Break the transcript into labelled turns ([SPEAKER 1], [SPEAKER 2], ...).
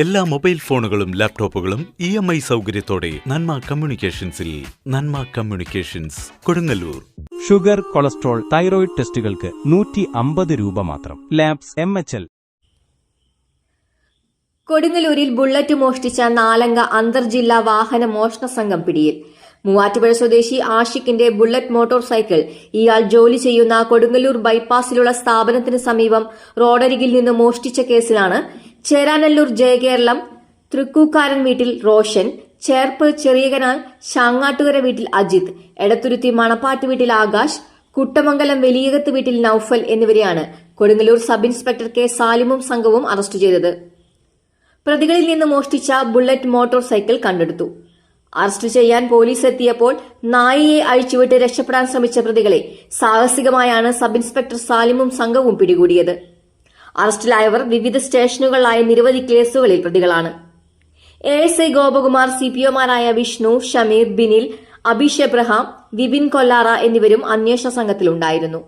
[SPEAKER 1] എല്ലാ മൊബൈൽ ഫോണുകളും ലാപ്ടോപ്പുകളും ഇ എം ഐ സൗകര്യത്തോടെ Nanma കമ്മ്യൂണിക്കേഷൻസിൽ Nanma communications Kodungallur.
[SPEAKER 2] Sugar cholesterol thyroid ടെസ്റ്റുകൾക്ക് നൂറ്റി അമ്പത് രൂപ മാത്രം. Labs M H L.
[SPEAKER 3] കൊടുങ്ങല്ലൂരിൽ ബുള്ളറ്റ് മോഷ്ടിച്ച നാലംഗ അന്തർജില്ലാ വാഹന മോഷണ സംഘം പിടിയിൽ. മൂവാറ്റുപുഴ സ്വദേശി ആഷിഖിന്റെ ബുള്ളറ്റ് മോട്ടോർ സൈക്കിൾ ഇയാൾ ജോലി ചെയ്യുന്ന കൊടുങ്ങല്ലൂർ ബൈപ്പാസിലുള്ള സ്ഥാപനത്തിന് സമീപം റോഡരികിൽ നിന്ന് മോഷ്ടിച്ച കേസിലാണ് ചേരാനല്ലൂർ ജയകേരളം തൃക്കൂക്കാരൻ വീട്ടിൽ റോഷൻ ചേർപ്പ് ചെറിയകനാൽ ശാങ്ങാട്ടുകര വീട്ടിൽ അജിത് എടത്തുരുത്തി മണപ്പാട്ട് വീട്ടിൽ ആകാശ് കുട്ടമംഗലം വലിയകത്ത് വീട്ടിൽ നൌഫൽ എന്നിവരെയാണ് കൊടുങ്ങല്ലൂർ സബ് ഇൻസ്പെക്ടർ കെ സാലിമും സംഘവും അറസ്റ്റ് ചെയ്തത്. പ്രതികളിൽ നിന്ന് മോഷ്ടിച്ച ബുള്ളറ്റ് മോട്ടോർ സൈക്കിൾ കണ്ടെടുത്തു. അറസ്റ്റ് ചെയ്യാൻ പോലീസ് എത്തിയപ്പോൾ നായയെ അഴിച്ചുവിട്ട് രക്ഷപ്പെടാൻ ശ്രമിച്ച പ്രതികളെ സാഹസികമായാണ് സബ് ഇൻസ്പെക്ടർ സാലിമും സംഘവും പിടികൂടിയത്. അറസ്റ്റിലായവർ വിവിധ സ്റ്റേഷനുകളിലായ നിരവധി കേസുകളിൽ പ്രതികളാണ്. A S I Gopakumar C P ഒമാരായ Vishnu Shameer Binil Abeesh Abraham Vipin Kollara എന്നിവരും അന്വേഷണ സംഘത്തിലുണ്ടായിരുന്നു.